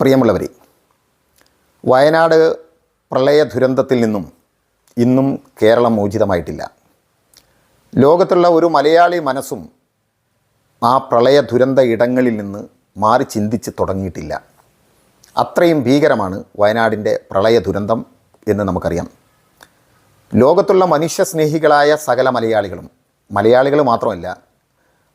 പ്രിയമുള്ളവരെ വയനാട് പ്രളയ ദുരന്തത്തിൽ നിന്നും ഇന്നും കേരളം മോചിതമായിട്ടില്ല. ലോകത്തുള്ള ഒരു മലയാളി മനസ്സും ആ പ്രളയ ദുരന്ത ഇടങ്ങളിൽ നിന്ന് മാറി ചിന്തിച്ച് തുടങ്ങിയിട്ടില്ല. അത്രയും ഭീകരമാണ് വയനാടിന്റെ പ്രളയ ദുരന്തം എന്ന് നമുക്കറിയാം. ലോകത്തുള്ള മനുഷ്യസ്നേഹികളായ സകല മലയാളികളും മലയാളികൾ മാത്രമല്ല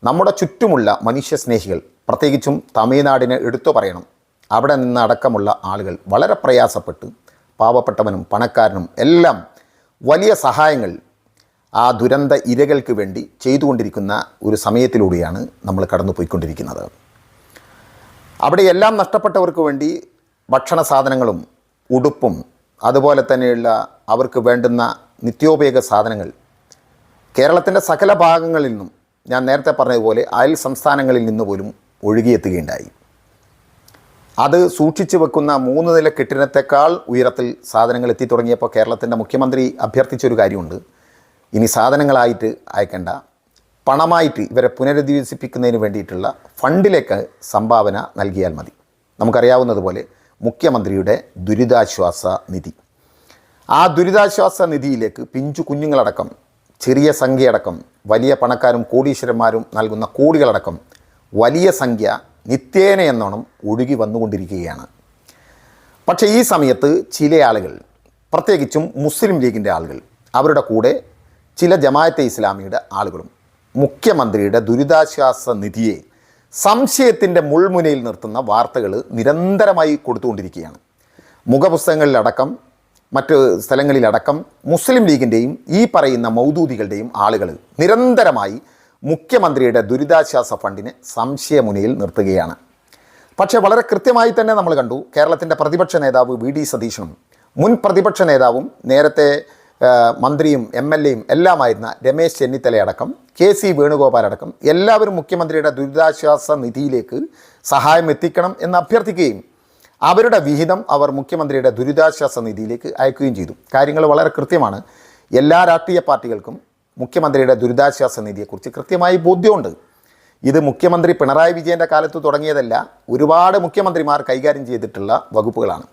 നമ്മുടെ ചുറ്റുമുള്ള മനുഷ്യസ്നേഹികൾ പ്രത്യേകിച്ചും തമിഴ്നാടിനെ എടുത്തു പറയണം അവിടെ നിന്ന് അടക്കമുള്ള ആളുകൾ വളരെ പ്രയാസപ്പെട്ട്. പാവപ്പെട്ടവനും പണക്കാരനും എല്ലാം വലിയ സഹായങ്ങൾ ആ ദുരന്ത ഇരകൾക്ക് വേണ്ടി ചെയ്തുകൊണ്ടിരിക്കുന്ന ഒരു സമയത്തിലൂടെയാണ് നമ്മൾ കടന്നു പോയിക്കൊണ്ടിരിക്കുന്നത് അവിടെ എല്ലാം നഷ്ടപ്പെട്ടവർക്ക് വേണ്ടി ഭക്ഷണ സാധനങ്ങളും ഉടുപ്പും അതുപോലെ തന്നെയുള്ള അവർക്ക് വേണ്ടുന്ന നിത്യോപയോഗ സാധനങ്ങൾ കേരളത്തിന്റെ സകല ഭാഗങ്ങളിൽ നിന്നും ഞാൻ നേരത്തെ പറഞ്ഞതുപോലെ അയൽ സംസ്ഥാനങ്ങളിൽ നിന്ന് പോലും ഒഴുകിയെത്തുകയുണ്ടായി. അത് സൂക്ഷിച്ചു വെക്കുന്ന മൂന്ന് നില കെട്ടിടത്തെക്കാൾ ഉയരത്തിൽ സാധനങ്ങൾ എത്തി തുടങ്ങിയപ്പോൾ കേരളത്തിന്റെ മുഖ്യമന്ത്രി അഭ്യർത്ഥിച്ചൊരു കാര്യമുണ്ട്. ഇനി സാധനങ്ങളായിട്ട് അയക്കേണ്ട. പണമായിട്ട് ഇവരെ പുനരധിവസിപ്പിക്കുന്നതിന് വേണ്ടിയിട്ടുള്ള ഫണ്ടിലേക്ക് സംഭാവന നൽകിയാൽ മതി. നമുക്കറിയാവുന്നതുപോലെ മുഖ്യമന്ത്രിയുടെ ദുരിതാശ്വാസ നിധി. ആ ദുരിതാശ്വാസ നിധിയിലേക്ക് പിഞ്ചു കുഞ്ഞുങ്ങളടക്കം ചെറിയ സംഖ്യയടക്കം വലിയ പണക്കാരും കോടീശ്വരന്മാരും നൽകുന്ന കോടികളടക്കം വലിയ സംഖ്യ നിത്യേന എന്നോണം ഒഴുകി വന്നുകൊണ്ടിരിക്കുകയാണ്. പക്ഷേ ഈ സമയത്ത് ചില ആളുകൾ പ്രത്യേകിച്ചും മുസ്ലിം ലീഗിന്റെ ആളുകൾ അവരുടെ കൂടെ ചില ജമായത്തെ ഇസ്ലാമിയുടെ ആളുകളും മുഖ്യമന്ത്രിയുടെ ദുരിതാശ്വാസ നിധിയെ സംശയത്തിന്റെ മുൾമുനയിൽ നിർത്തുന്ന വാർത്തകൾ നിരന്തരമായി കൊടുത്തുകൊണ്ടിരിക്കുകയാണ്. മുഖപുസ്തകങ്ങളിലടക്കം മറ്റ് സ്ഥലങ്ങളിലടക്കം മുസ്ലിം ലീഗിന്റെയും ഈ പറയുന്ന മൗദൂദികളുടെയും ആളുകൾ നിരന്തരമായി മുഖ്യമന്ത്രിയുടെ ദുരിതാശ്വാസ ഫണ്ടിനെ സംശയമുനയിൽ നിർത്തുകയാണ്. പക്ഷേ വളരെ കൃത്യമായി തന്നെ നമ്മൾ കണ്ടു കേരളത്തിന്റെ പ്രതിപക്ഷ നേതാവ് വി ഡി സതീശനും മുൻ പ്രതിപക്ഷ നേതാവും നേരത്തെ മന്ത്രിയും എം എൽ എയും എല്ലാമായിരുന്ന രമേശ് ചെന്നിത്തലയടക്കം കെ സി വേണുഗോപാൽ അടക്കം എല്ലാവരും മുഖ്യമന്ത്രിയുടെ ദുരിതാശ്വാസ നിധിയിലേക്ക് സഹായം എത്തിക്കണം എന്ന് അഭ്യർത്ഥിക്കുകയും അവരുടെ വിഹിതം അവർ മുഖ്യമന്ത്രിയുടെ ദുരിതാശ്വാസ നിധിയിലേക്ക് അയക്കുകയും ചെയ്തു. കാര്യങ്ങൾ വളരെ കൃത്യമാണ്. എല്ലാ രാഷ്ട്രീയ പാർട്ടികൾക്കും മുഖ്യമന്ത്രിയുടെ ദുരിതാശ്വാസ നിധിയെക്കുറിച്ച് കൃത്യമായി ബോധ്യമുണ്ട്. ഇത് മുഖ്യമന്ത്രി പിണറായി വിജയന്റെ കാലത്ത് തുടങ്ങിയതല്ല ഒരുപാട് മുഖ്യമന്ത്രിമാർ കൈകാര്യം ചെയ്തിട്ടുള്ള വകുപ്പുകളാണ്.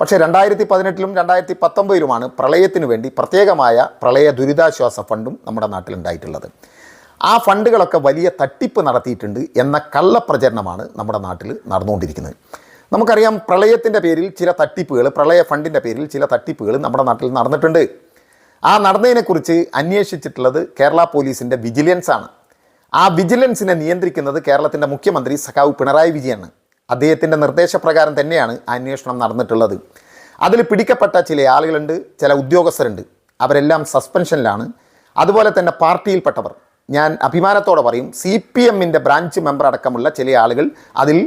പക്ഷേ രണ്ടായിരത്തി പതിനെട്ടിലും രണ്ടായിരത്തി പത്തൊമ്പതിലുമാണ് പ്രളയത്തിന് വേണ്ടി പ്രത്യേകമായ പ്രളയ ദുരിതാശ്വാസ ഫണ്ടും നമ്മുടെ നാട്ടിലുണ്ടായിട്ടുള്ളത്. ആ ഫണ്ടുകളൊക്കെ വലിയ തട്ടിപ്പ് നടത്തിയിട്ടുണ്ട് എന്ന കള്ളപ്രചരണമാണ് നമ്മുടെ നാട്ടിൽ നടന്നുകൊണ്ടിരിക്കുന്നത്. നമുക്കറിയാം പ്രളയത്തിന്റെ പേരിൽ ചില തട്ടിപ്പുകൾ പ്രളയ ഫണ്ടിന്റെ പേരിൽ ചില തട്ടിപ്പുകൾ നമ്മുടെ നാട്ടിൽ നടന്നിട്ടുണ്ട്. ആ നടന്നതിനെക്കുറിച്ച് അന്വേഷിച്ചിട്ടുള്ളത് കേരള പോലീസിന്റെ വിജിലൻസ് ആണ്. ആ വിജിലൻസിനെ നിയന്ത്രിക്കുന്നത് കേരളത്തിന്റെ മുഖ്യമന്ത്രി സഖാവ് പിണറായി വിജയനാണ്. അദ്ദേഹത്തിന്റെ നിർദ്ദേശപ്രകാരം തന്നെയാണ് അന്വേഷണം നടന്നിട്ടുള്ളത്. അതിൽ പിടിക്കപ്പെട്ട ചില ആളുകളുണ്ട് ചില ഉദ്യോഗസ്ഥരുണ്ട്. അവരെല്ലാം സസ്പെൻഷനിലാണ് അതുപോലെ തന്നെ പാർട്ടിയിൽപ്പെട്ടവർ. ഞാൻ അഭിമാനത്തോടെ പറയും സി പി എമ്മിന്റെ ബ്രാഞ്ച് മെമ്പർ അടക്കമുള്ള ചില ആളുകൾ അതിൽ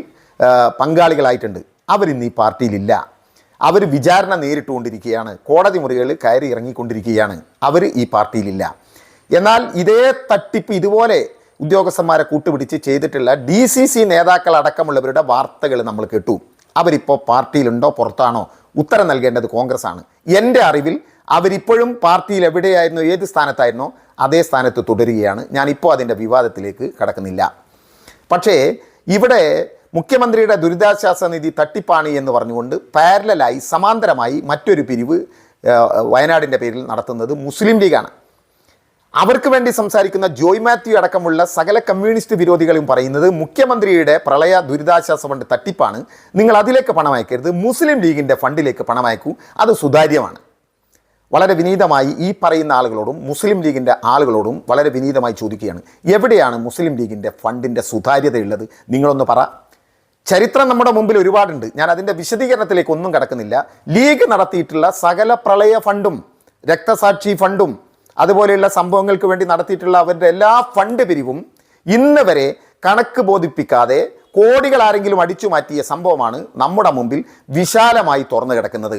പങ്കാളികളായിട്ടുണ്ട്. അവരിന്ന് ഈ പാർട്ടിയിലില്ല അവർ വിചാരണ നേരിട്ടുകൊണ്ടിരിക്കുകയാണ്. കോടതി മുറികളിൽ കയറി ഇറങ്ങിക്കൊണ്ടിരിക്കുകയാണ്. അവർ ഈ പാർട്ടിയിലില്ല. എന്നാൽ ഇതേ തട്ടിപ്പ് ഇതുപോലെ ഉദ്യോഗസ്ഥന്മാരെ കൂട്ടുപിടിച്ച് ചെയ്തിട്ടുള്ള ഡി സി സി നേതാക്കൾ അടക്കമുള്ളവരുടെ വാർത്തകൾ നമ്മൾ കേട്ടു. അവരിപ്പോൾ പാർട്ടിയിലുണ്ടോ പുറത്താണോ? ഉത്തരം നൽകേണ്ടത് കോൺഗ്രസ് ആണ് എന്റെ അറിവിൽ അവരിപ്പോഴും പാർട്ടിയിൽ എവിടെയായിരുന്നു ഏത് സ്ഥാനത്തായിരുന്നോ അതേ സ്ഥാനത്ത് തുടരുകയാണ്. ഞാനിപ്പോൾ അതിന്റെ വിവാദത്തിലേക്ക് കടക്കുന്നില്ല. പക്ഷേ ഇവിടെ മുഖ്യമന്ത്രിയുടെ ദുരിതാശ്വാസ നിധി തട്ടിപ്പാണി എന്ന് പറഞ്ഞുകൊണ്ട് പാരലായി സമാന്തരമായി മറ്റൊരു പിരിവ് വയനാടിന്റെ പേരിൽ നടത്തുന്നത് മുസ്ലിം ലീഗാണ്. അവർക്ക് വേണ്ടി സംസാരിക്കുന്ന ജോയ് മാത്യു അടക്കമുള്ള സകല കമ്മ്യൂണിസ്റ്റ് വിരോധികളും പറയുന്നത് മുഖ്യമന്ത്രിയുടെ പ്രളയ ദുരിതാശ്വാസ ഫണ്ട് തട്ടിപ്പാണ്. നിങ്ങൾ അതിലേക്ക് പണം അയക്കരുത്. മുസ്ലിം ലീഗിന്റെ ഫണ്ടിലേക്ക് പണം അയക്കൂ. അത് സുതാര്യമാണ്. വളരെ വിനീതമായി ഈ പറയുന്ന ആളുകളോടും മുസ്ലിം ലീഗിന്റെ ആളുകളോടും വളരെ വിനീതമായി ചോദിക്കുകയാണ്. എവിടെയാണ് മുസ്ലിം ലീഗിന്റെ ഫണ്ടിന്റെ സുതാര്യതയുള്ളത്? നിങ്ങളൊന്ന് പറ. ചരിത്രം നമ്മുടെ മുമ്പിൽ ഒരുപാടുണ്ട്. ഞാൻ അതിന്റെ വിശദീകരണത്തിലേക്ക് ഒന്നും കടക്കുന്നില്ല. ലീഗ് നടത്തിയിട്ടുള്ള സകല പ്രളയ ഫണ്ടും രക്തസാക്ഷി ഫണ്ടും അതുപോലെയുള്ള സംഭവങ്ങൾക്ക് വേണ്ടി നടത്തിയിട്ടുള്ള അവരുടെ എല്ലാ ഫണ്ട് പിരിവും ഇന്ന് വരെ കണക്ക് ബോധിപ്പിക്കാതെ കോടികൾ ആരെങ്കിലും അടിച്ചു മാറ്റിയ സംഭവമാണ് നമ്മുടെ മുമ്പിൽ വിശാലമായി തുറന്നു കിടക്കുന്നത്.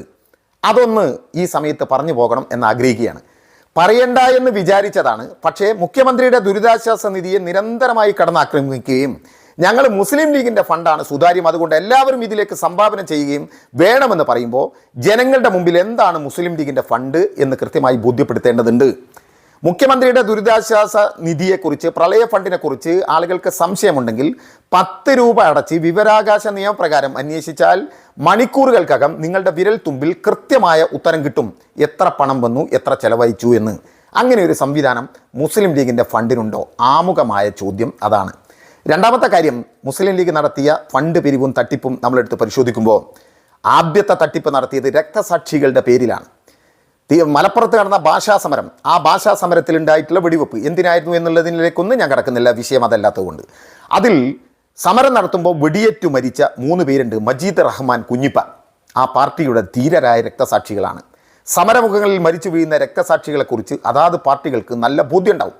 അതൊന്ന് ഈ സമയത്ത് പറഞ്ഞു പോകണം എന്ന് ആഗ്രഹിക്കുകയാണ്. പറയണ്ട എന്ന് വിചാരിച്ചതാണ്. പക്ഷേ മുഖ്യമന്ത്രിയുടെ ദുരിതാശ്വാസ നിധിയെ നിരന്തരമായി കടന്നാക്രമിക്കുകയും ഞങ്ങൾ മുസ്ലിം ലീഗിന്റെ ഫണ്ടാണ് സുതാര്യം. അതുകൊണ്ട് എല്ലാവരും ഇതിലേക്ക് സംഭാവന ചെയ്യുകയും വേണമെന്ന് പറയുമ്പോൾ ജനങ്ങളുടെ മുമ്പിൽ എന്താണ് മുസ്ലിം ലീഗിന്റെ ഫണ്ട് എന്ന് കൃത്യമായി ബോധ്യപ്പെടുത്തേണ്ടതുണ്ട്. മുഖ്യമന്ത്രിയുടെ ദുരിതാശ്വാസ നിധിയെക്കുറിച്ച് പ്രളയ ഫണ്ടിനെക്കുറിച്ച് ആളുകൾക്ക് സംശയമുണ്ടെങ്കിൽ പത്ത് രൂപ അടച്ച് വിവരാകാശ നിയമപ്രകാരം അന്വേഷിച്ചാൽ മണിക്കൂറുകൾക്കകം നിങ്ങളുടെ വിരൽ തുമ്പിൽ കൃത്യമായ ഉത്തരം കിട്ടും. എത്ര പണം വന്നു എത്ര ചെലവഴിച്ചു എന്ന്. അങ്ങനെ ഒരു സംവിധാനം മുസ്ലിം ലീഗിന്റെ ഫണ്ടിനുണ്ടോ? ആമുഖമായ ചോദ്യം അതാണ്. രണ്ടാമത്തെ കാര്യം മുസ്ലിം ലീഗ് നടത്തിയ ഫണ്ട് പിരിവും തട്ടിപ്പും നമ്മളെടുത്ത് പരിശോധിക്കുമ്പോൾ ആദ്യത്തെ തട്ടിപ്പ് നടത്തിയത് രക്തസാക്ഷികളുടെ പേരിലാണ്. മലപ്പുറത്ത് നടന്ന ഭാഷാ സമരം. ആ ഭാഷാ സമരത്തിൽ ഉണ്ടായിട്ടുള്ള വെടിവെപ്പ് എന്തിനായിരുന്നു എന്നുള്ളതിലേക്കൊന്നും ഞാൻ കിടക്കുന്നില്ല വിഷയം അതല്ലാത്തതുകൊണ്ട്. അതിൽ സമരം നടത്തുമ്പോൾ വെടിയേറ്റു മരിച്ച മൂന്ന് പേരുണ്ട് മജീദ് റഹ്മാൻ കുഞ്ഞിപ്പ. ആ പാർട്ടിയുടെ ധീരരായ രക്തസാക്ഷികളാണ്. സമരമുഖങ്ങളിൽ മരിച്ചു വീഴുന്ന രക്തസാക്ഷികളെക്കുറിച്ച് അതാത് പാർട്ടികൾക്ക് നല്ല ബോധ്യമുണ്ടാവും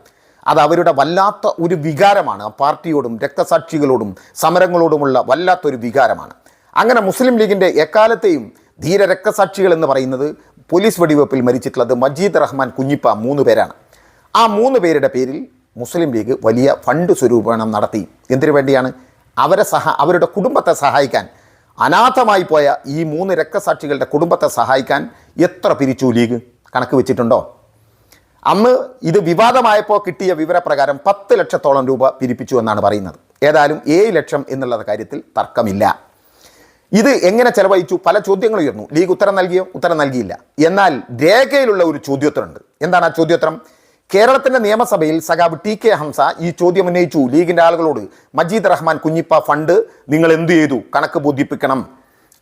അത് അവരുടെ വല്ലാത്ത ഒരു വികാരമാണ്. ആ പാർട്ടിയോടും രക്തസാക്ഷികളോടും സമരങ്ങളോടുമുള്ള വല്ലാത്തൊരു വികാരമാണ്. അങ്ങനെ മുസ്ലിം ലീഗിന്റെ എക്കാലത്തെയും ധീര രക്തസാക്ഷികൾ എന്ന് പറയുന്നത് പോലീസ് വെടിവെപ്പിൽ മരിച്ചിട്ടുള്ളത് മജീദ് റഹ്മാൻ കുഞ്ഞിപ്പ മൂന്ന് പേരാണ്. ആ മൂന്ന് പേരുടെ പേരിൽ മുസ്ലിം ലീഗ് വലിയ ഫണ്ട് സ്വരൂപണം നടത്തി. എന്തിനു വേണ്ടിയാണ്? അവരെ സഹ അവരുടെ കുടുംബത്തെ സഹായിക്കാൻ. അനാഥമായി പോയ ഈ മൂന്ന് രക്തസാക്ഷികളുടെ കുടുംബത്തെ സഹായിക്കാൻ എത്ര പിരിച്ചു ലീഗ്? കണക്ക് വെച്ചിട്ടുണ്ടോ? അന്ന് ഇത് വിവാദമായപ്പോൾ കിട്ടിയ വിവരപ്രകാരം പത്ത് ലക്ഷത്തോളം രൂപ പിരിപ്പിച്ചു എന്നാണ് പറയുന്നത്. ഏതായാലും ഏഴ് ലക്ഷം എന്നുള്ള കാര്യത്തിൽ തർക്കമില്ല. ഇത് എങ്ങനെ ചെലവഴിച്ചു? പല ചോദ്യങ്ങൾ ഉയർന്നു. ലീഗ് ഉത്തരം നൽകിയോ? ഉത്തരം നൽകിയില്ല. എന്നാൽ രേഖയിലുള്ള ഒരു ചോദ്യോത്തരമുണ്ട്. എന്താണ് ആ ചോദ്യോത്തരം? കേരളത്തിന്റെ നിയമസഭയിൽ സഖാബ് ടി കെ ഹംസ ഈ ചോദ്യം ഉന്നയിച്ചു. ലീഗിന്റെ ആളുകളോട് മജീദ് റഹ്മാൻ കുഞ്ഞിപ്പ ഫണ്ട് നിങ്ങൾ എന്തു ചെയ്തു? കണക്ക് ബോധിപ്പിക്കണം.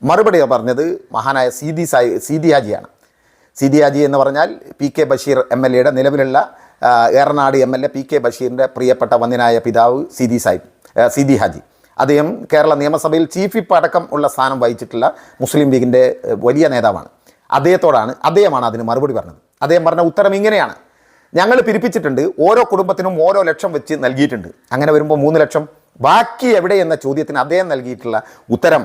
മറുപടി പറഞ്ഞത് മഹാനായ സീതി സായി സീതി ഹാജിയാണ് സീതി ഹാജി എന്ന് പറഞ്ഞാൽ P K Basheer M L എയുടെ നിലവിലുള്ള Eranad M L A P K ബഷീറിന്റെ പ്രിയപ്പെട്ട വന്യനായ പിതാവ് സിദി സാഹിബ് സിദി ഹാജി. അദ്ദേഹം കേരള നിയമസഭയിൽ ചീഫ് വിപ്പ് അടക്കം ഉള്ള സ്ഥാനം വഹിച്ചിട്ടുള്ള മുസ്ലിം ലീഗിന്റെ വലിയ നേതാവാണ്. അദ്ദേഹത്തോടാണ് അദ്ദേഹമാണ് അതിന് മറുപടി പറഞ്ഞത്. അദ്ദേഹം പറഞ്ഞ ഉത്തരം ഇങ്ങനെയാണ്. ഞങ്ങൾ പിരിപ്പിച്ചിട്ടുണ്ട് ഓരോ കുടുംബത്തിനും ഓരോ ലക്ഷം വെച്ച് നൽകിയിട്ടുണ്ട്. അങ്ങനെ വരുമ്പോൾ മൂന്ന് ലക്ഷം. ബാക്കി എവിടെ എന്ന ചോദ്യത്തിന് അദ്ദേഹം നൽകിയിട്ടുള്ള ഉത്തരം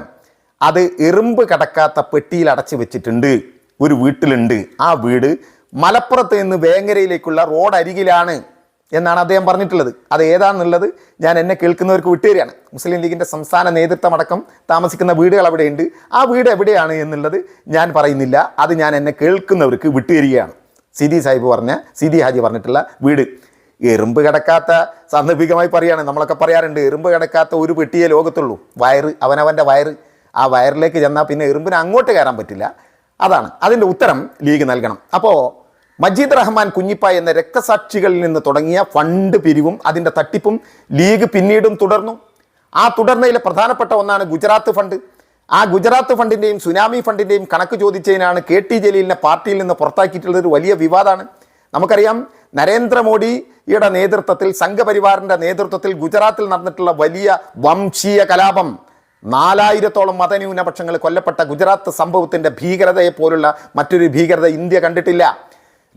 അത് എറുമ്പ് കടക്കാത്ത പെട്ടിയിൽ അടച്ചു വെച്ചിട്ടുണ്ട്. ഒരു വീട്ടിലുണ്ട്. ആ വീട് മലപ്പുറത്ത് നിന്ന് വേങ്ങരയിലേക്കുള്ള റോഡ് അരികിലാണ് എന്നാണ് അദ്ദേഹം പറഞ്ഞിട്ടുള്ളത്. അത് ഏതാണെന്നുള്ളത് ഞാൻ എന്നെ കേൾക്കുന്നവർക്ക് വിട്ടുതരികയാണ്. മുസ്ലിം ലീഗിന്റെ സംസ്ഥാന നേതൃത്വമടക്കം താമസിക്കുന്ന വീടുകൾ അവിടെയുണ്ട്. ആ വീട് എവിടെയാണ് എന്നുള്ളത് ഞാൻ പറയുന്നില്ല. അത് ഞാൻ എന്നെ കേൾക്കുന്നവർക്ക് വിട്ടുതരികയാണ്. സിദി സാഹിബ് പറഞ്ഞ സിദി ഹാജി പറഞ്ഞിട്ടുള്ള വീട്. എറുമ്പ് കിടക്കാത്ത സാന്ദർഭികമായി പറയുകയാണ് നമ്മളൊക്കെ പറയാറുണ്ട് എറുമ്പ് കിടക്കാത്ത ഒരു പെട്ടിയേ ലോകത്തുള്ളൂ. വയറ് അവനവന്റെ വയറ്. ആ വയറിലേക്ക് ചെന്നാൽ പിന്നെ എറുമ്പിന് അങ്ങോട്ട് കയറാൻ പറ്റില്ല. അതാണ്. അതിന്റെ ഉത്തരം ലീഗ് നൽകണം. അപ്പോൾ മജീദ് റഹ്മാൻ കുഞ്ഞിപ്പ എന്ന രക്തസാക്ഷികളിൽ നിന്ന് തുടങ്ങിയ ഫണ്ട് പിരിവും അതിന്റെ തട്ടിപ്പും ലീഗ് പിന്നീടും തുടർന്നു. ആ തുടർന്നതിലെ പ്രധാനപ്പെട്ട ഒന്നാണ് ഗുജറാത്ത് ഫണ്ട്. ആ ഗുജറാത്ത് ഫണ്ടിന്റെയും സുനാമി ഫണ്ടിന്റെയും കണക്ക് ചോദിച്ചതിനാണ് കെ ടി ജലീലിനെ പാർട്ടിയിൽ നിന്ന് പുറത്താക്കിയിട്ടുള്ളത്. ഒരു വലിയ വിവാദമാണ്. നമുക്കറിയാം നരേന്ദ്രമോദിയുടെ നേതൃത്വത്തിൽ സംഘപരിവാറിന്റെ നേതൃത്വത്തിൽ ഗുജറാത്തിൽ നടന്നിട്ടുള്ള വലിയ വംശീയ കലാപം നാലായിരത്തോളം മതന്യൂനപക്ഷങ്ങൾ കൊല്ലപ്പെട്ട ഗുജറാത്ത് സംഭവത്തിന്റെ ഭീകരതയെ പോലുള്ള മറ്റൊരു ഭീകരത ഇന്ത്യ കണ്ടിട്ടില്ല.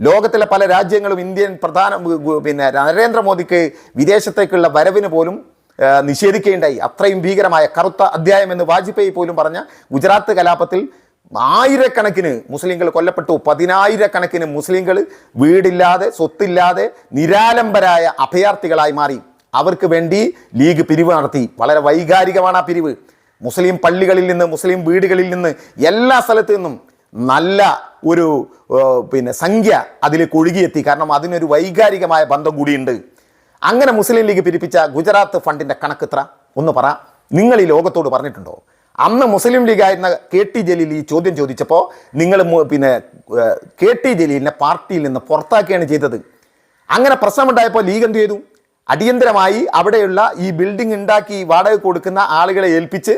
ലോകത്തിലെ പല രാജ്യങ്ങളും ഇന്ത്യൻ പ്രധാന പിന്നെ നരേന്ദ്രമോദിക്ക് വിദേശത്തേക്കുള്ള വരവിന് പോലും നിഷേധിക്കേണ്ടായി അത്രയും ഭീകരമായ കറുത്ത അധ്യായം എന്ന് വാജ്പേയി പോലും പറഞ്ഞ ഗുജറാത്ത് കലാപത്തിൽ ആയിരക്കണക്കിന് മുസ്ലിങ്ങൾ കൊല്ലപ്പെട്ടു. പതിനായിരക്കണക്കിന് മുസ്ലിങ്ങൾ വീടില്ലാതെ സ്വത്തില്ലാതെ നിരാലംബരായ അഭയാർത്ഥികളായി മാറി. അവർക്ക് വേണ്ടി ലീഗ് പിരിവ് നടത്തി. വളരെ വൈകാരികമാണ് ആ പിരിവ്. മുസ്ലിം പള്ളികളിൽ നിന്ന് മുസ്ലിം വീടുകളിൽ നിന്ന് എല്ലാ സ്ഥലത്തു നിന്നും നല്ല ഒരു പിന്നെ സംഖ്യ അതിലേക്ക് ഒഴുകിയെത്തി. കാരണം അതിനൊരു വൈകാരികമായ ബന്ധം കൂടിയുണ്ട്. അങ്ങനെ മുസ്ലിം ലീഗ് പിരിപ്പിച്ച ഗുജറാത്ത് ഫണ്ടിന്റെ കണക്കിത്ര ഒന്ന് പറ. നിങ്ങൾ ഈ ലോകത്തോട് പറഞ്ഞിട്ടുണ്ടോ? അന്ന് മുസ്ലിം ലീഗ് ആയിരുന്ന കെ ടി ജലീൽ ഈ ചോദ്യം ചോദിച്ചപ്പോൾ നിങ്ങൾ പിന്നെ കെ ടി ജലീലിനെ പാർട്ടിയിൽ നിന്ന് പുറത്താക്കുകയാണ് ചെയ്തത്. അങ്ങനെ പ്രശ്നമുണ്ടായപ്പോൾ ലീഗ് എന്ത് ചെയ്തു? അടിയന്തരമായി അവിടെയുള്ള ഈ ബിൽഡിംഗ് ഉണ്ടാക്കി വാടക കൊടുക്കുന്ന ആളുകളെ ഏൽപ്പിച്ച്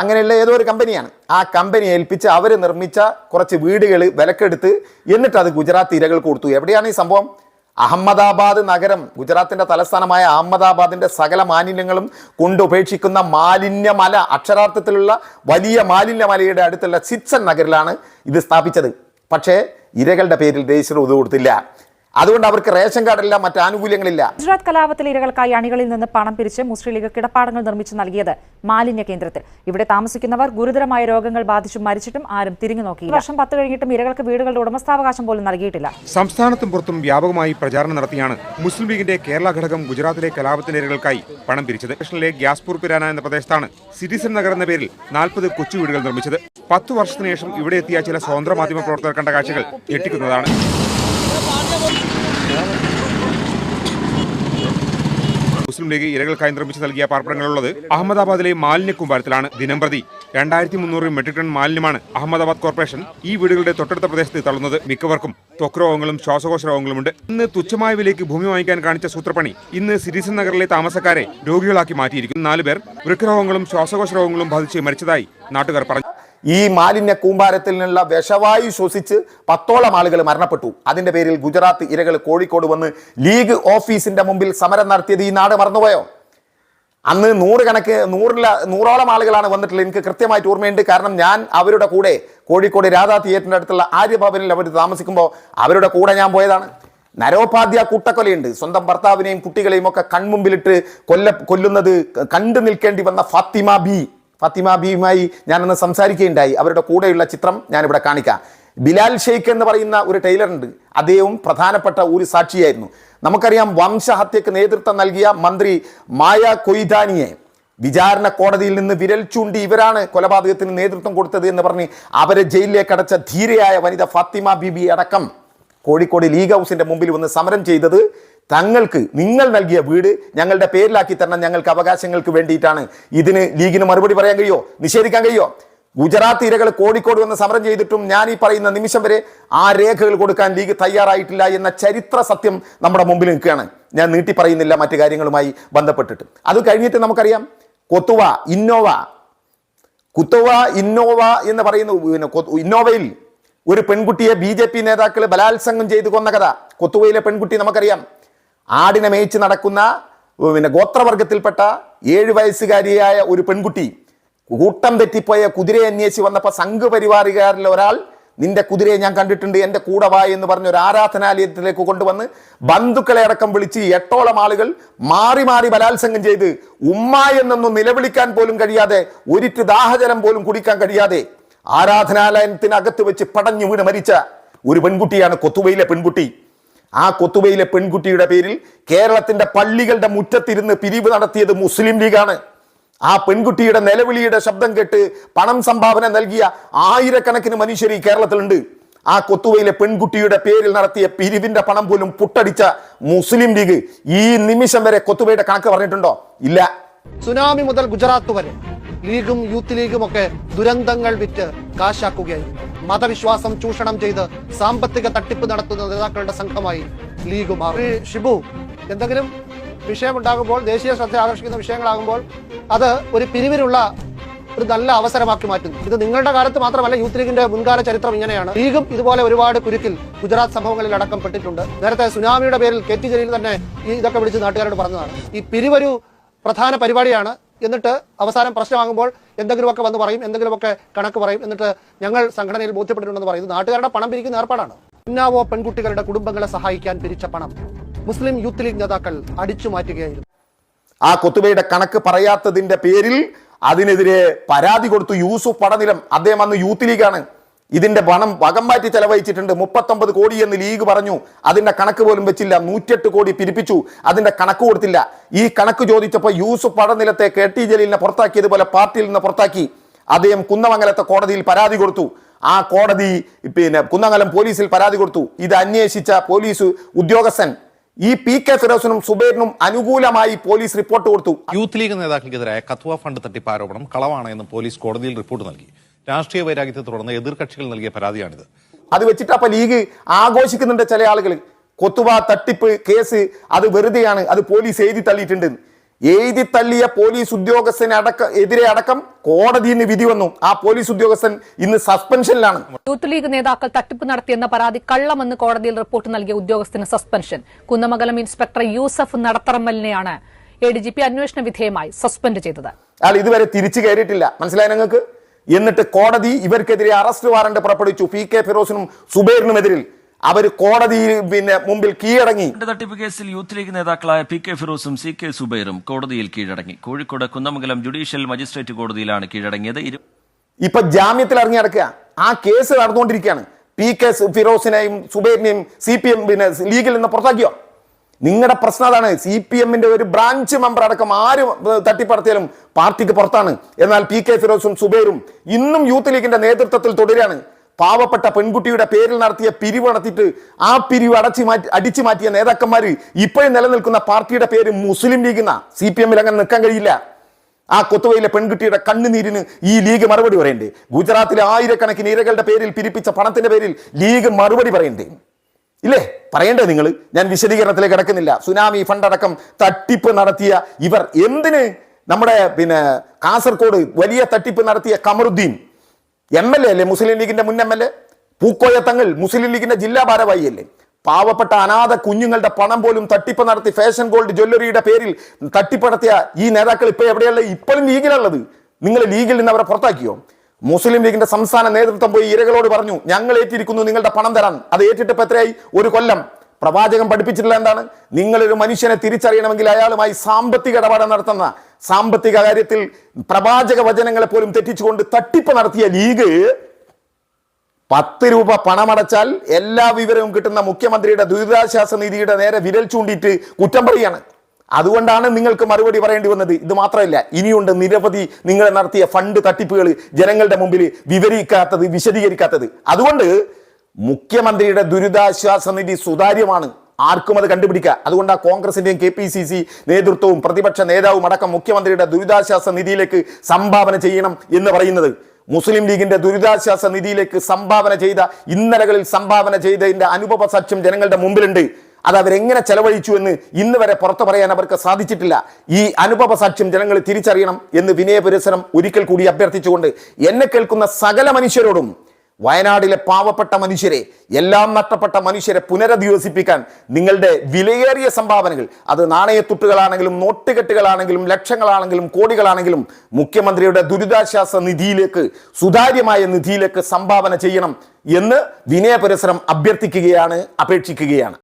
അങ്ങനെയുള്ള ഏതോ ഒരു കമ്പനിയാണ് ആ കമ്പനി ഏൽപ്പിച്ച് അവർ നിർമ്മിച്ച കുറച്ച് വീടുകൾ വിലക്കെടുത്ത് എന്നിട്ട് അത് ഗുജറാത്ത് ഇരകൾ കൊടുത്തു. എവിടെയാണ് ഈ സംഭവം? അഹമ്മദാബാദ് നഗരം. ഗുജറാത്തിന്റെ തലസ്ഥാനമായ അഹമ്മദാബാദിന്റെ സകല മാലിന്യങ്ങളും കൊണ്ടുപേക്ഷിക്കുന്ന മാലിന്യമല അക്ഷരാർത്ഥത്തിലുള്ള വലിയ മാലിന്യമലയുടെ അടുത്തുള്ള സിറ്റ്സൺ നഗറിലാണ് ഇത് സ്ഥാപിച്ചത്. പക്ഷേ ഇരകളുടെ പേരിൽ രജിസ്റ്റർ ഇത് കൊടുത്തില്ല അതുകൊണ്ട് അവർക്ക് റേഷൻ കാർഡില്ല മറ്റ് ആനുകൂല്യങ്ങളില്ല. ഗുജറാത്ത് കലാപത്തിലെ ഇരകൾക്കായി അണികളിൽ നിന്ന് പണം പിരിച്ച് മുസ്ലിം ലീഗ് കിടപ്പാടങ്ങൾ നിർമ്മിച്ച് നൽകിയത് മാലിന്യ കേന്ദ്രത്തിൽ. ഇവിടെ താമസിക്കുന്നവർ ഗുരുതരമായ രോഗങ്ങൾ ബാധിച്ചു മരിച്ചിട്ടും ആരും തിരിഞ്ഞു നോക്കി വർഷം പത്ത് കഴിഞ്ഞിട്ടും ഇരകൾക്ക് വീടുകളുടെ ഉടമസ്ഥാവകാശം പോലും നൽകിയിട്ടില്ല. സംസ്ഥാനത്തും പുറത്തും വ്യാപകമായി പ്രചാരണം നടത്തിയാണ് മുസ്ലിം ലീഗിന്റെ കേരള ഘടകം ഗുജറാത്തിലെ കലാപത്തിന്റെ ഇരകൾക്കായി പണം പിരിച്ചത്. സ്റ്റേഷനിലെ ഗ്യാസ്പൂർ പിരാന എന്ന പ്രദേശത്താണ് സിറ്റിസൺ നഗർ എന്ന പേരിൽ നാൽപ്പത് കൊച്ചു വീടുകൾ നിർമ്മിച്ചത്. പത്തു വർഷത്തിനു ശേഷം ഇവിടെ എത്തിയ ചില സ്വതന്ത്ര മാധ്യമ പ്രവർത്തകർ കണ്ട കാഴ്ചകൾ ഞെട്ടിക്കുന്നതാണ്. മുസ്ലിം ലീഗ് ഇരകൾക്കായി നിർമ്മിച്ച് നൽകിയ പാർപ്പിടങ്ങളുള്ളത് അഹമ്മദാബാദിലെ മാലിന്യ കുമ്പാരത്തിലാണ് ദിനംപ്രതി രണ്ടായിരത്തി മുന്നൂറ് മെട്രിക് ടൺ മാലിന്യമാണ് അഹമ്മദാബാദ് കോർപ്പറേഷൻ ഈ വീടുകളുടെ തൊട്ടടുത്ത പ്രദേശത്ത് തള്ളുന്നത് മിക്കവർക്കും തൊക്രോഗങ്ങളും ശ്വാസകോശ രോഗങ്ങളുമുണ്ട്. ഇന്ന് തുച്ഛമായ വിലയ്ക്ക് ഭൂമി വാങ്ങിക്കാൻ കാണിച്ച സൂത്രപ്പണി ഇന്ന് സിരിസൺ നഗറിലെ താമസക്കാരെ രോഗികളാക്കി മാറ്റിയിരിക്കുന്നു. നാലുപേർ വൃക്കരോഗങ്ങളും ശ്വാസകോശ രോഗങ്ങളും ബാധിച്ച് മരിച്ചതായി നാട്ടുകാർ പറഞ്ഞു. ഈ മാലിന്യ കൂമ്പാരത്തിൽ നിന്നുള്ള വിഷവായു ശ്വസിച്ച് പത്തോളം ആളുകൾ മരണപ്പെട്ടു. അതിന്റെ പേരിൽ ഗുജറാത്ത് ഇരകൾ കോഴിക്കോട് വന്ന് ലീഗ് ഓഫീസിന്റെ മുമ്പിൽ സമരം നടത്തിയത് ഈ നാട് മറന്നുപോയോ? അന്ന് നൂറുകണക്ക് നൂറില നൂറോളം ആളുകളാണ് വന്നിട്ടുള്ളത്. എനിക്ക് കൃത്യമായിട്ട് ഓർമ്മയുണ്ട്. കാരണം ഞാൻ അവരുടെ കൂടെ കോഴിക്കോട് രാധാ തിയേറ്ററിന്റെ അടുത്തുള്ള ആര്യഭവനിൽ അവർ താമസിക്കുമ്പോൾ അവരുടെ കൂടെ ഞാൻ പോയതാണ്. നരോപാധ്യ കൂട്ടക്കൊലയുണ്ട്. സ്വന്തം ഭർത്താവിനെയും കുട്ടികളെയും ഒക്കെ കൺമുമ്പിലിട്ട് കൊല്ല കൊല്ലുന്നത് കണ്ടു നിൽക്കേണ്ടി വന്ന ഫാത്തിമ ബി. ഫാത്തിമ ബിയുമായി ഞാനന്ന് സംസാരിക്കുകയുണ്ടായി. അവരുടെ കൂടെയുള്ള ചിത്രം ഞാനിവിടെ കാണിക്കാം. ബിലാൽ ഷെയ്ഖ് എന്ന് പറയുന്ന ഒരു ടൈലറുണ്ട്. അദ്ദേഹവും പ്രധാനപ്പെട്ട ഒരു സാക്ഷിയായിരുന്നു. നമുക്കറിയാം വംശഹത്യക്ക് നേതൃത്വം നൽകിയ മന്ത്രി മായ കൊയ്താനിയെ വിചാരണ കോടതിയിൽ നിന്ന് വിരൽ ചൂണ്ടി ഇവരാണ് കൊലപാതകത്തിന് നേതൃത്വം കൊടുത്തത് എന്ന് പറഞ്ഞ് അവരെ ജയിലിലേക്ക് അടച്ച ധീരയായ വനിത ഫാത്തിമ ബിബി അടക്കം കോഴിക്കോട് ലീഗ് ഹൗസിന്റെ മുമ്പിൽ വന്ന് സമരം ചെയ്തത് തങ്ങൾക്ക് നിങ്ങൾ നൽകിയ വീട് ഞങ്ങളുടെ പേരിലാക്കി തരണം ഞങ്ങൾക്ക് അവകാശങ്ങൾക്ക് വേണ്ടിയിട്ടാണ്. ഇതിന് ലീഗിന് മറുപടി പറയാൻ കഴിയോ? നിഷേധിക്കാൻ കഴിയോ? ഗുജറാത്ത് ഇരകൾ കോഴിക്കോട് വന്ന് സമരം ചെയ്തിട്ടും ഞാൻ ഈ പറയുന്ന നിമിഷം വരെ ആ രേഖകൾ കൊടുക്കാൻ ലീഗ് തയ്യാറായിട്ടില്ല എന്ന ചരിത്ര സത്യം നമ്മുടെ മുമ്പിൽ നിൽക്കുകയാണ്. ഞാൻ നീട്ടി പറയുന്നില്ല മറ്റു കാര്യങ്ങളുമായി ബന്ധപ്പെട്ടിട്ട്. അത് കഴിഞ്ഞിട്ട് നമുക്കറിയാം. കൊത്തുവ ഇന്നോവ. കുത്തുവ ഇന്നോവ എന്ന് പറയുന്ന ഇന്നോവയിൽ ഒരു പെൺകുട്ടിയെ ബി ജെ പി നേതാക്കൾ ബലാത്സംഗം ചെയ്ത് കൊന്ന കഥ. കൊത്തുവയിലെ പെൺകുട്ടി നമുക്കറിയാം. ആടിനെ മേയിച്ച് നടക്കുന്ന പിന്നെ ഗോത്രവർഗത്തിൽപ്പെട്ട ഏഴ് വയസ്സുകാരിയായ ഒരു പെൺകുട്ടി കൂട്ടം തെറ്റിപ്പോയ കുതിരയെ അന്വേഷിച്ച് വന്നപ്പോൾ സംഘപരിവാറുകാരിലെ ഒരാൾ നിന്റെ കുതിരയെ ഞാൻ കണ്ടിട്ടുണ്ട് എന്റെ കൂടെ വായി എന്ന് പറഞ്ഞ ഒരു ആരാധനാലയത്തിലേക്ക് കൊണ്ടുവന്ന് ബന്ധുക്കളെ അടക്കം വിളിച്ച് എട്ടോളം ആളുകൾ മാറി മാറി ബലാത്സംഗം ചെയ്ത് ഉമ്മ എന്നൊന്നും നിലവിളിക്കാൻ പോലും കഴിയാതെ ഒരിറ്റ് ദാഹജലം പോലും കുടിക്കാൻ കഴിയാതെ ആരാധനാലയത്തിനകത്ത് വെച്ച് പടഞ്ഞു വീണ് മരിച്ച ഒരു പെൺകുട്ടിയാണ് കൊത്തുവയിലെ പെൺകുട്ടി. ആ കൊത്തുവയിലെ പെൺകുട്ടിയുടെ പേരിൽ കേരളത്തിന്റെ പള്ളികളുടെ മുറ്റത്തിരുന്ന് പിരിവ് നടത്തിയത് മുസ്ലിം ലീഗാണ്. ആ പെൺകുട്ടിയുടെ നിലവിളിയുടെ ശബ്ദം കേട്ട് പണം സംഭാവന നൽകിയ ആയിരക്കണക്കിന് മനുഷ്യർ ഈ കേരളത്തിലുണ്ട്. ആ കൊത്തുവയിലെ പെൺകുട്ടിയുടെ പേരിൽ നടത്തിയ പിരിവിന്റെ പണം പോലും പുട്ടടിച്ച മുസ്ലിം ലീഗ് ഈ നിമിഷം വരെ കൊത്തുവയുടെ കണക്ക് പറഞ്ഞിട്ടുണ്ടോ? ഇല്ല. സുനാമി മുതൽ ഗുജറാത്ത് വരെ ലീഗും യൂത്ത് ലീഗും ഒക്കെ ദുരന്തങ്ങൾ വിറ്റ് കാശാക്കുകയായി മതവിശ്വാസം ചൂഷണം ചെയ്ത് സാമ്പത്തിക തട്ടിപ്പ് നടത്തുന്ന നേതാക്കളുടെ സംഘമായി ലീഗ് മാറി. ഷിബു എന്തെങ്കിലും വിഷയമുണ്ടാകുമ്പോൾ ദേശീയ ശ്രദ്ധ ആകർഷിക്കുന്ന വിഷയങ്ങളാകുമ്പോൾ അത് ഒരു പിരിവിനുള്ള ഒരു നല്ല അവസരമാക്കി മാറ്റുന്നു. ഇത് നിങ്ങളുടെ കാലത്ത് മാത്രമല്ല യൂത്ത് ലീഗിന്റെ മുൻകാല ചരിത്രം ഇങ്ങനെയാണ്. ലീഗും ഇതുപോലെ ഒരുപാട് കുരുക്കിൽ ഗുജറാത്ത് സംഭവങ്ങളിൽ അടക്കം പെട്ടിട്ടുണ്ട്. നേരത്തെ സുനാമിയുടെ പേരിൽ കെ ടി ജലീൽ തന്നെ ഈ ഇതൊക്കെ വിളിച്ച് നാട്ടുകാരോട് പറഞ്ഞതാണ്. ഈ പിരിവൊരു പ്രധാന പരിപാടിയാണ് എന്നിട്ട് അവസാനം പ്രശ്നമാകുമ്പോൾ എന്തെങ്കിലുമൊക്കെ വന്ന് പറയും എന്തെങ്കിലുമൊക്കെ കണക്ക് പറയും എന്നിട്ട് ഞങ്ങൾ സംഘടനയിൽ ബോധ്യപ്പെട്ടിട്ടുണ്ടെന്ന് പറയും ഇത് നാട്ടുകാരുടെ പണം പിരിക്കുന്ന ഏർപ്പാടാണ്. ഉന്നാവോ പെൺകുട്ടികളുടെ കുടുംബങ്ങളെ സഹായിക്കാൻ പിരിച്ച പണം. മുസ്ലിം യൂത്ത് ലീഗ് നേതാക്കൾ അടിച്ചു മാറ്റുകയായിരുന്നു. ആ കൊത്തുബയുടെ കണക്ക് പറയാത്തതിന്റെ പേരിൽ അതിനെതിരെ പരാതി കൊടുത്തു യൂസുഫ് പടനിലം. അദ്ദേഹം അന്ന് യൂത്ത് ലീഗാണ്. ഇതിന്റെ പണം വകം മാറ്റി ചെലവഴിച്ചിട്ടുണ്ട്. മുപ്പത്തൊമ്പത് കോടി എന്ന് ലീഗ് പറഞ്ഞു. അതിന്റെ കണക്ക് പോലും വെച്ചില്ല. നൂറ്റെട്ട് കോടി പിരിപ്പിച്ചു. അതിന്റെ കണക്ക് കൊടുത്തില്ല. ഈ കണക്ക് ചോദിച്ചപ്പോൾ യൂസുഫ് പടനിലത്തെ കെ ടി ജലീലിനെ പുറത്താക്കിയതുപോലെ പാർട്ടിയിൽ നിന്ന് പുറത്താക്കി. അദ്ദേഹം കുന്നമംഗലത്തെ കോടതിയിൽ പരാതി കൊടുത്തു. ആ കോടതി പിന്നെ കുന്നമംഗലം പോലീസിൽ പരാതി കൊടുത്തു. ഇത് അന്വേഷിച്ച പോലീസ് ഉദ്യോഗസ്ഥൻ ഈ പി കെ ഫിറോസിനും സുബൈറിനും അനുകൂലമായി പോലീസ് റിപ്പോർട്ട് കൊടുത്തു. യൂത്ത് ലീഗ് നേതാക്കൾക്കെതിരായ കത്വ ഫണ്ട് തട്ടിപ്പ് ആരോപണം കളവാണ് എന്ന് പോലീസ് കോടതിയിൽ റിപ്പോർട്ട് നൽകി. രാഷ്ട്രീയ വൈരാഗ്യത്തെ തുടർന്ന് എതിർകക്ഷികൾ നൽകിയ പരാതിയാണിത്. അത് വെച്ചിട്ട് അപ്പൊ ലീഗ് ആഘോഷിക്കുന്നുണ്ട് ചില ആളുകൾ കൊത്തുവ തട്ടിപ്പ് കേസ് അത് വെറുതെയാണ്. അത് പോലീസ് എഴുതി തള്ളിയിട്ടുണ്ട്. എഴുതി തള്ളിയ പോലീസ് ഉദ്യോഗസ്ഥന് അടക്ക എതിരെ അടക്കം കോടതിയിൽ നിന്ന് വിധി വന്നു. ആ പോലീസ് ഉദ്യോഗസ്ഥൻ ഇന്ന് സസ്പെൻഷനിലാണ്. യൂത്ത് ലീഗ് നേതാക്കൾ തട്ടിപ്പ് നടത്തിയെന്ന പരാതി കള്ളമെന്ന് കോടതിയിൽ റിപ്പോർട്ട് നൽകിയ ഉദ്യോഗസ്ഥന് സസ്പെൻഷൻ. കുന്നമംഗലം ഇൻസ്പെക്ടർ യൂസഫ് നടത്തറമ്മലിനെയാണ് എ ഡി ജി പി അന്വേഷണ വിധേയമായി സസ്പെൻഡ് ചെയ്തത്. അയാൾ ഇതുവരെ തിരിച്ചു കയറിയിട്ടില്ല. മനസ്സിലായി നിങ്ങൾക്ക്? എന്നിട്ട് കോടതി ഇവർക്കെതിരെ അറസ്റ്റ് വാറണ്ട് പുറപ്പെടുവിച്ചു. പി കെ ഫിറോസിനും സുബൈറിനുമെതിരിൽ അവർ കോടതിയിൽ പിന്നെ മുമ്പിൽ കീഴടങ്ങി. തട്ടിപ്പ് കേസിൽ യൂത്ത് ലീഗ് നേതാക്കളായ പി കെ ഫിറോസും സി കെ സുബൈറും കോടതിയിൽ കീഴടങ്ങി. കോഴിക്കോട് കുന്നമംഗലം ജുഡീഷ്യൽ മജിസ്ട്രേറ്റ് കോടതിയിലാണ് കീഴടങ്ങിയത്. ഇപ്പൊ ജാമ്യത്തിൽ ഇറങ്ങി നടക്കുക. ആ കേസ് നടന്നുകൊണ്ടിരിക്കുകയാണ്. പി കെ ഫിറോസിനെയും സുബൈറിനെയും സി പി എം പിന്നെ ലീഗിൽ നിന്ന് പുറത്താക്കിയോ? നിങ്ങളുടെ പ്രശ്നം അതാണ്. സി പി എമ്മിന്റെ ഒരു ബ്രാഞ്ച് മെമ്പർ അടക്കം ആര് തട്ടിപ്പടത്തിയാലും പാർട്ടിക്ക് പുറത്താണ്. എന്നാൽ പി കെ ഫിറോസും സുബൈറും ഇന്നും യൂത്ത് ലീഗിന്റെ നേതൃത്വത്തിൽ തുടരുകയാണ്. പാവപ്പെട്ട പെൺകുട്ടിയുടെ പേരിൽ നടത്തിയ പിരിവ് നടത്തിയിട്ട് ആ പിരിവ് അടച്ചു മാറ്റി അടിച്ചു മാറ്റിയ നേതാക്കന്മാർ ഇപ്പോഴും നിലനിൽക്കുന്ന പാർട്ടിയുടെ പേര് മുസ്ലിം ലീഗ് എന്ന. സി പി എമ്മിൽ അങ്ങനെ നിൽക്കാൻ കഴിയില്ല. ആ കൊത്തുവയിലെ പെൺകുട്ടിയുടെ കണ്ണുനീരിന് ഈ ലീഗ് മറുപടി പറയണ്ടേ? ഗുജറാത്തിലെ ആയിരക്കണക്കിന് ഇരകളുടെ പേരിൽ പിരിപ്പിച്ച പണത്തിന്റെ പേരിൽ ലീഗ് മറുപടി പറയണ്ടേ? ഇല്ലേ? പറയണ്ടേ നിങ്ങൾ ഞാൻ വിശദീകരണത്തിലേക്ക് കിടക്കുന്നില്ല. സുനാമി ഫണ്ട് അടക്കം തട്ടിപ്പ് നടത്തിയ ഇവർ എന്തിന് നമ്മുടെ പിന്നെ കാസർഗോഡ് വലിയ തട്ടിപ്പ് നടത്തിയ കമറുദ്ദീൻ? എം എൽ എ അല്ലേ? മുസ്ലിം ലീഗിന്റെ മുൻ M L A Pookoya Thangal മുസ്ലിം ലീഗിന്റെ ജില്ലാ ഭാരവാഹി അല്ലേ? പാവപ്പെട്ട അനാഥ കുഞ്ഞുങ്ങളുടെ പണം പോലും തട്ടിപ്പ് നടത്തി ഫാഷൻ ഗോൾഡ് ജ്വല്ലറിയുടെ പേരിൽ തട്ടിപ്പ് നടത്തിയ ഈ നേതാക്കൾ ഇപ്പൊ എവിടെയുള്ള ഇപ്പോഴും ലീഗിലുള്ളത് നിങ്ങൾ ലീഗിൽ നിന്ന് അവരെ പുറത്താക്കിയോ? മുസ്ലിം ലീഗിന്റെ സംസ്ഥാന നേതൃത്വം പോയി ഇരകളോട് പറഞ്ഞു ഞങ്ങൾ ഏറ്റിരിക്കുന്നു നിങ്ങളുടെ പണം തരാൻ. അത് ഏറ്റിട്ട് എത്രയായി? ഒരു കൊല്ലം. പ്രവാചകൻ പഠിപ്പിച്ചിട്ടില്ല എന്താണ്? നിങ്ങളൊരു മനുഷ്യനെ തിരിച്ചറിയണമെങ്കിൽ അയാളുമായി സാമ്പത്തിക ഇടപാട് നടത്തുന്ന സാമ്പത്തിക കാര്യത്തിൽ പ്രവാചക വചനങ്ങളെ പോലും തെറ്റിച്ചുകൊണ്ട് തട്ടിപ്പ് നടത്തിയ ലീഗ് പത്ത് രൂപ പണമടച്ചാൽ എല്ലാ വിവരവും കിട്ടുന്ന മുഖ്യമന്ത്രിയുടെ ദുരിതാശ്വാസ നിധിയുടെ നേരെ വിരൽ ചൂണ്ടിയിട്ട് കുറ്റം പറയാണ് അതുകൊണ്ടാണ് നിങ്ങൾക്ക് മറുപടി പറയേണ്ടി വന്നത്. ഇത് മാത്രമല്ല ഇനിയുണ്ട് നിരവധി നിങ്ങൾ നടത്തിയ ഫണ്ട് തട്ടിപ്പുകൾ ജനങ്ങളുടെ മുമ്പിൽ വിവരിക്കാത്തത് വിശദീകരിക്കാത്തത്. അതുകൊണ്ട് മുഖ്യമന്ത്രിയുടെ ദുരിതാശ്വാസ നിധി സുതാര്യമാണ്. ആർക്കും അത് കണ്ടുപിടിക്കുക. അതുകൊണ്ട് ആ കോൺഗ്രസിന്റെയും കെ പി സി സി നേതൃത്വവും പ്രതിപക്ഷ നേതാവും അടക്കം മുഖ്യമന്ത്രിയുടെ ദുരിതാശ്വാസ നിധിയിലേക്ക് സംഭാവന ചെയ്യണം എന്ന് പറയുന്നത്. മുസ്ലിം ലീഗിന്റെ ദുരിതാശ്വാസ നിധിയിലേക്ക് സംഭാവന ചെയ്ത ഇന്നലകളിൽ സംഭാവന ചെയ്തതിന്റെ അനുഭവ സാക്ഷ്യം ജനങ്ങളുടെ മുമ്പിലുണ്ട്. അത് അവരെങ്ങനെ ചെലവഴിച്ചു എന്ന് ഇന്ന് വരെ പുറത്തു പറയാൻ അവർക്ക് സാധിച്ചിട്ടില്ല. ഈ അനുഭവ സാക്ഷ്യം ജനങ്ങൾ തിരിച്ചറിയണം എന്ന് വിനയ പുരസരം ഒരിക്കൽ കൂടി അഭ്യർത്ഥിച്ചുകൊണ്ട് എന്നെ കേൾക്കുന്ന സകല മനുഷ്യരോടും വയനാടിലെ പാവപ്പെട്ട മനുഷ്യരെ എല്ലാം നഷ്ടപ്പെട്ട മനുഷ്യരെ പുനരധിവസിപ്പിക്കാൻ നിങ്ങളുടെ വിലയേറിയ സംഭാവനകൾ അത് നാണയത്തുട്ടുകളാണെങ്കിലും നോട്ടുകെട്ടുകളാണെങ്കിലും ലക്ഷങ്ങളാണെങ്കിലും കോടികളാണെങ്കിലും മുഖ്യമന്ത്രിയുടെ ദുരിതാശ്വാസ നിധിയിലേക്ക് സുതാര്യമായ നിധിയിലേക്ക് സംഭാവന ചെയ്യണം എന്ന് വിനയപരിസരം അഭ്യർത്ഥിക്കുകയാണ് അപേക്ഷിക്കുകയാണ്.